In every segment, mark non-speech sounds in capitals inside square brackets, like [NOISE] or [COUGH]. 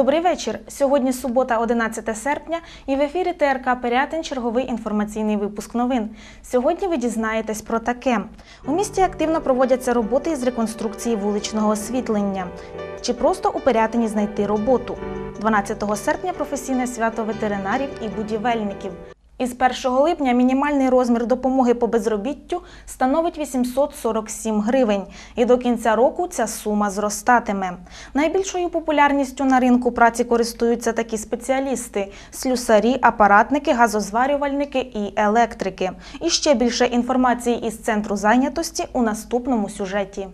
Добрий вечір. Сьогодні субота, 11 серпня, і в ефірі ТРК Пирятин черговий інформаційний випуск новин. Сьогодні ви дізнаєтесь про таке: у місті активно проводяться роботи із реконструкції вуличного освітлення. Чи просто у Пирятині знайти роботу? 12 серпня професійне свято ветеринарів і будівельників. Із 1 липня мінімальний розмір допомоги по безробіттю становить 847 гривень, і до кінця року ця сума зростатиме. Найбільшою популярністю на ринку праці користуються такі спеціалісти: слюсарі, апаратники, газозварювальники і електрики. І ще більше інформації із центру зайнятості у наступному сюжеті.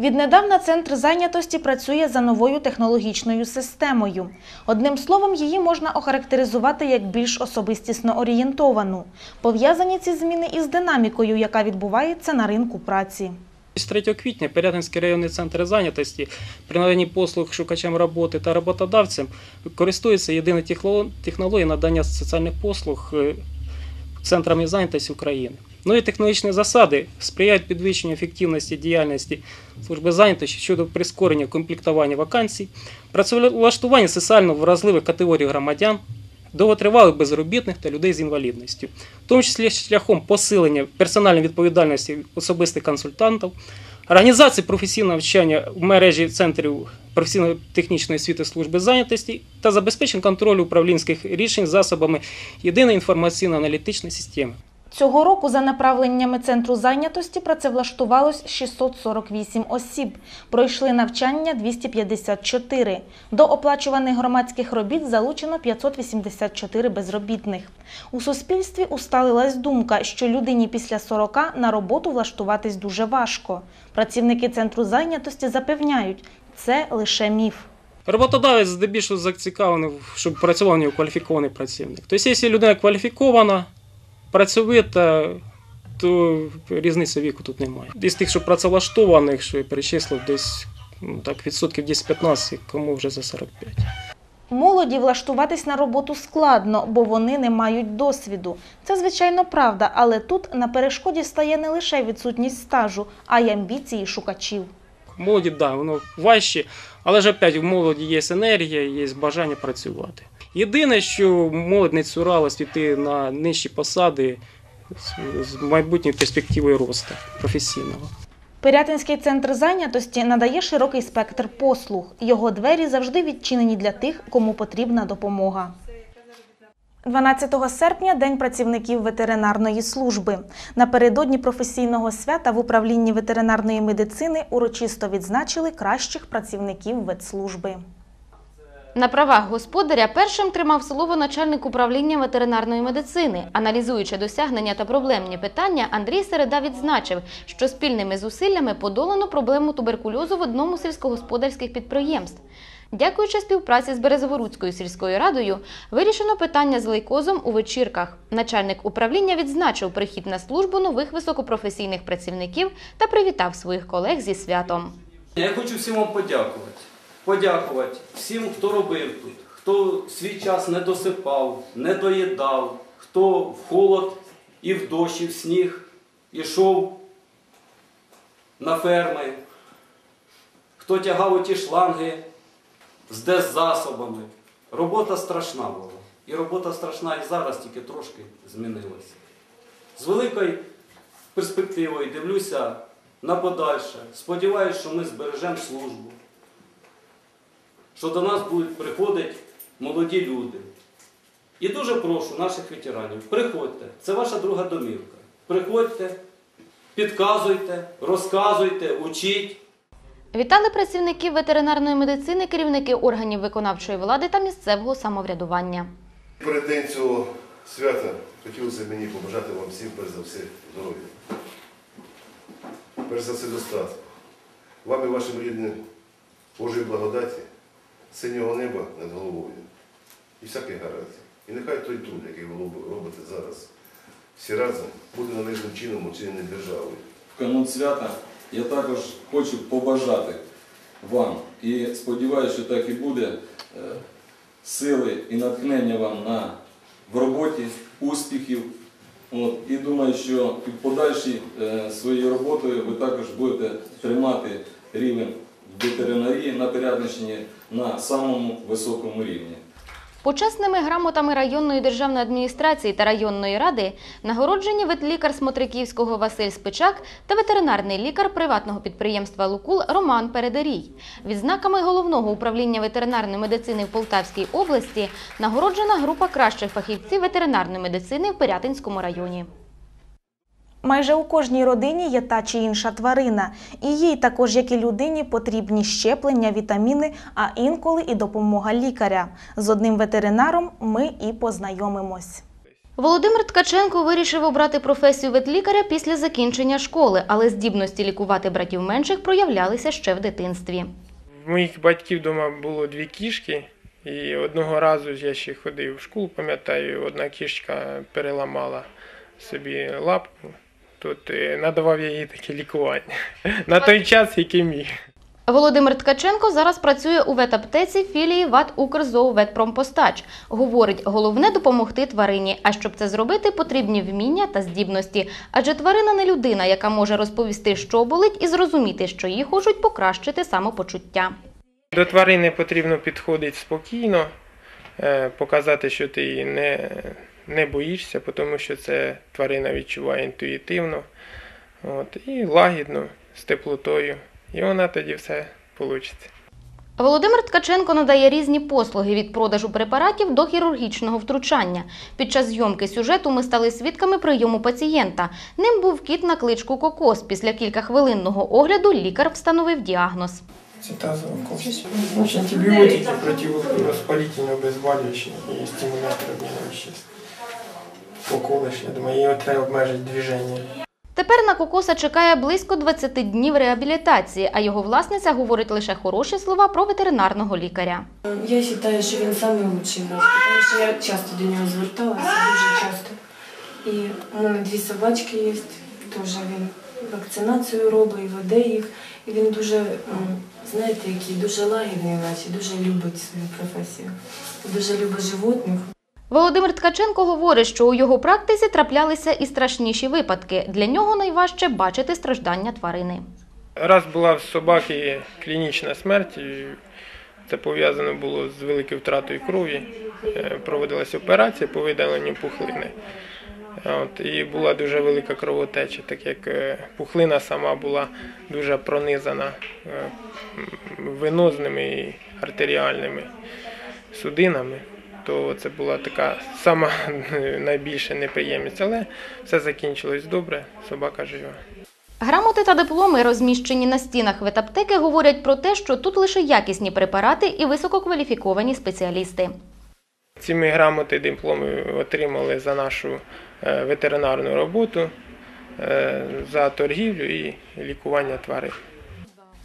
Віднедавна центр зайнятості працює за новою технологічною системою. Одним словом, її можна охарактеризувати як більш особистісно орієнтовану. Пов'язані ці зміни із динамікою, яка відбувається на ринку праці. З 3 квітня Пирятинський районний центр зайнятості при наданні послуг шукачам роботи та роботодавцям користується єдиною техноло- технологією надання соціальних послуг е, центрами зайнятості України. Нові технологічні засади сприяють підвищенню ефективності діяльності служби зайнятості щодо прискорення комплектування вакансій, працевлаштування соціально вразливих категорій громадян, довготривалих безробітних та людей з інвалідністю, в тому числі шляхом посилення персональної відповідальності особистих консультантів, організації професійного навчання в мережі центрів професійно-технічної освіти служби зайнятості та забезпечення контролю управлінських рішень засобами єдиної інформаційно-аналітичної системи. Цього року за направленнями центру зайнятості працевлаштувалось 648 осіб. Пройшли навчання 254. До оплачуваних громадських робіт залучено 584 безробітних. У суспільстві усталилась думка, що людині після 40 на роботу влаштуватись дуже важко. Працівники центру зайнятості запевняють, це лише міф. Роботодавець здебільшого зацікавлений, щоб працював кваліфікований працівник. Тобто, якщо людина кваліфікована, працьовита, то різниці віку тут немає. Із тих, що працевлаштованих, що я перечислив, десь ну, так, відсотків 10-15, кому вже за 45. Молоді влаштуватись на роботу складно, бо вони не мають досвіду. Це звичайно правда, але тут на перешкоді стає не лише відсутність стажу, а й амбіції шукачів. Молоді, так, да, воно важче, але ж опять в молоді є енергія, є бажання працювати. Єдине, що молодь не цуралась йти на нижчі посади з- майбутньою перспективою росту професійного. Пирятинський центр зайнятості надає широкий спектр послуг. Його двері завжди відчинені для тих, кому потрібна допомога. 12 серпня – День працівників ветеринарної служби. Напередодні професійного свята в управлінні ветеринарної медицини урочисто відзначили кращих працівників ветслужби. На правах господаря першим тримав слово начальник управління ветеринарної медицини. Аналізуючи досягнення та проблемні питання, Андрій Середа відзначив, що спільними зусиллями подолано проблему туберкульозу в одному з сільськогосподарських підприємств. Дякуючи співпраці з Березоворуцькою сільською радою, вирішено питання з лейкозом у вечірках. Начальник управління відзначив прихід на службу нових високопрофесійних працівників та привітав своїх колег зі святом. Я хочу всім вам подякувати. Подякувати всім, хто робив тут, хто свій час не досипав, не доїдав, хто в холод і в дощ, і в сніг ішов на ферми, хто тягав оті шланги з деззасобами. Робота страшна була. І робота страшна і зараз тільки трошки змінилася. З великою перспективою дивлюся на подальше. Сподіваюся, що ми збережемо службу, що до нас будуть приходити молоді люди. І дуже прошу наших ветеранів, приходьте, це ваша друга домівка. Приходьте, підказуйте, розказуйте, учіть. Вітали працівників ветеринарної медицини, керівники органів виконавчої влади та місцевого самоврядування. Перед день цього свята хотілося б мені побажати вам всім, перш за все, здоров'я. Перш за все, достатку. Вам і вашим рідним Божої благодаті, синього неба над головою і всяких гарантій. І нехай той труд, який ви робите зараз, всі разом буде належним чином оцінений державою. в канун свята я також хочу побажати вам і сподіваюся, що так і буде е, сили і натхнення вам на в роботі, успіхів. От, і думаю, що в подальшій е, своєю роботою ви також будете тримати рівень ветеринарії на Пирятинщині на самому високому рівні. Почесними грамотами районної державної адміністрації та районної ради нагороджені ветлікар Смотриківського Василь Спичак та ветеринарний лікар приватного підприємства Лукул Роман Передарій. Відзнаками головного управління ветеринарної медицини в Полтавській області нагороджена група кращих фахівців ветеринарної медицини в Пирятинському районі. Майже у кожній родині є та чи інша тварина, і їй також, як і людині, потрібні щеплення, вітаміни, а інколи і допомога лікаря. З одним ветеринаром ми і познайомимось. Володимир Ткаченко вирішив обрати професію ветлікаря після закінчення школи, але здібності лікувати братів менших проявлялися ще в дитинстві. В моїх батьків вдома було дві кішки, і одного разу я ще ходив в школу, пам'ятаю, одна кішка переламала собі лапку. Тут е, надавав я їй таке лікування [LAUGHS] на той час, який міг. Володимир Ткаченко зараз працює у ветаптеці філії ВАТ «Укрзооветпромпостач». Говорить, головне допомогти тварині. А щоб це зробити, потрібні вміння та здібності. Адже тварина не людина, яка може розповісти, що болить, і зрозуміти, що їй хочуть покращити самопочуття. До тварини потрібно підходити спокійно, е, показати, що ти її не, не боїшся, тому що це тварина відчуває інтуїтивно. От, і лагідно, з теплотою. І вона тоді все вийде. Володимир Ткаченко надає різні послуги від продажу препаратів до хірургічного втручання. Під час зйомки сюжету ми стали свідками прийому пацієнта. Ним був кіт на кличку Кокос. Після кількахвилинного огляду лікар встановив діагноз. Це тазовий. Значить, антибіотики, противовоспалительні, обезболюючі і стимулятори обміну веществ. Поколиш, я думаю, її треба обмежити движення. Тепер на Кокоса чекає близько 20 днів реабілітації, а його власниця говорить лише хороші слова про ветеринарного лікаря. Я вважаю, що він найкращий в нас, тому що я часто до нього зверталася, дуже часто. І у мене дві собачки є, теж він вакцинацію робить, і веде їх. І він дуже, знаєте, який дуже лагідний, наче дуже любить свою професію. Дуже любить животних. Володимир Ткаченко говорить, що у його практиці траплялися і страшніші випадки. Для нього найважче бачити страждання тварини. Раз була в собаки клінічна смерть, це пов'язано було з великою втратою крові. Е, Проводилася операція по видаленню пухлини. От, і була дуже велика кровотеча, так як е, пухлина сама була дуже пронизана е, венозними і артеріальними судинами, то це була така сама [LAUGHS] найбільша неприємність. Але все закінчилось добре, собака жива. Грамоти та дипломи, розміщені на стінах ветаптеки, говорять про те, що тут лише якісні препарати і висококваліфіковані спеціалісти. Ці ми грамоти, дипломи отримали за нашу е, ветеринарну роботу, е, за торгівлю і лікування тварин.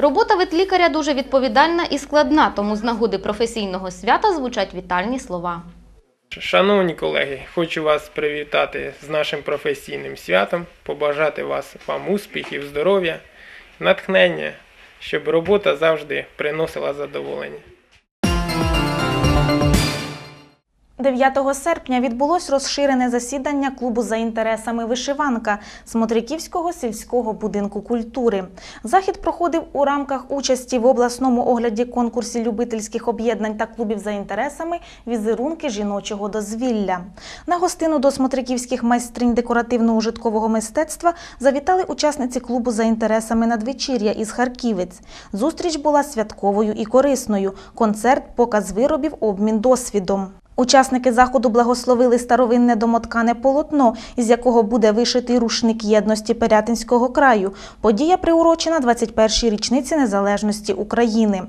Робота ветлікаря дуже відповідальна і складна, тому з нагоди професійного свята звучать вітальні слова. Шановні колеги, хочу вас привітати з нашим професійним святом, побажати вас вам успіхів, здоров'я, натхнення, щоб робота завжди приносила задоволення. 9 серпня відбулось розширене засідання клубу за інтересами вишиванка Смотриківського сільського будинку культури. Захід проходив у рамках участі в обласному огляді конкурсі любительських об'єднань та клубів за інтересами візерунки жіночого дозвілля. На гостину до смотриківських майстринь декоративно-ужиткового мистецтва завітали учасниці клубу за інтересами надвечір'я із Харківець. Зустріч була святковою і корисною. Концерт, показ виробів, обмін досвідом. Учасники заходу благословили старовинне домоткане полотно, із якого буде вишитий рушник єдності Пирятинського краю. Подія приурочена 21-й річниці незалежності України.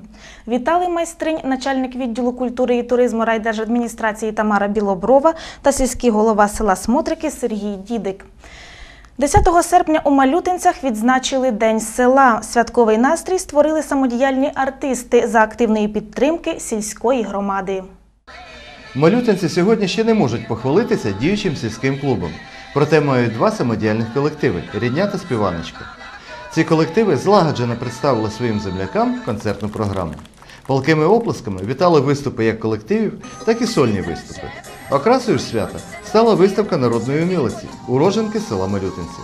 Вітали майстринь начальник відділу культури і туризму райдержадміністрації Тамара Білоброва та сільський голова села Смотрики Сергій Дідик. 10 серпня у Малютинцях відзначили День села. Святковий настрій створили самодіяльні артисти за активної підтримки сільської громади. Малютинці сьогодні ще не можуть похвалитися діючим сільським клубом, проте мають два самодіяльних колективи рідня та співаночка. Ці колективи злагоджено представили своїм землякам концертну програму. Палкими оплесками вітали виступи як колективів, так і сольні виступи. Окрасою ж свята стала виставка народної умілиці, уроженки села Малютинці.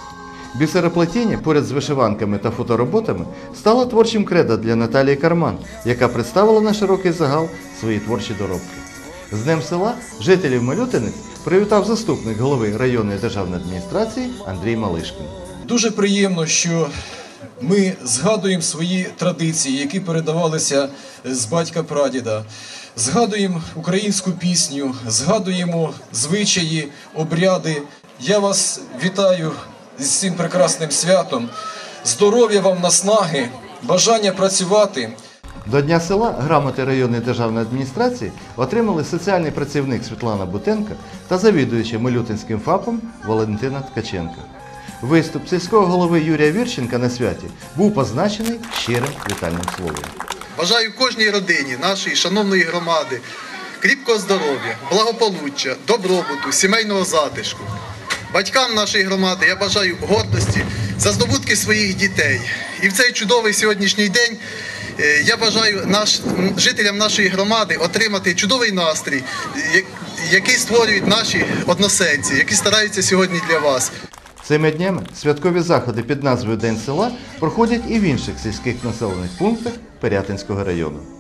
Бісероплетіння поряд з вишиванками та фотороботами стало творчим кредо для Наталії Карман, яка представила на широкий загал свої творчі доробки. З Днем села жителів Малютинець привітав заступник голови районної державної адміністрації Андрій Малишкин. Дуже приємно, що ми згадуємо свої традиції, які передавалися з батька прадіда. Згадуємо українську пісню, згадуємо звичаї, обряди. Я вас вітаю з цим прекрасним святом. Здоров'я вам наснаги, бажання працювати. До Дня села грамоти районної державної адміністрації отримали соціальний працівник Світлана Бутенка та завідуюча Милютинським ФАПом Валентина Ткаченка. Виступ сільського голови Юрія Вірченка на святі був позначений щирим вітальним словом. Бажаю кожній родині нашої шановної громади кріпкого здоров'я, благополуччя, добробуту, сімейного затишку. Батькам нашої громади я бажаю гордості за здобутки своїх дітей. І в цей чудовий сьогоднішній день я бажаю наш, жителям нашої громади отримати чудовий настрій, який створюють наші односельці, які стараються сьогодні для вас. Цими днями святкові заходи під назвою День села проходять і в інших сільських населених пунктах Пирятинського району.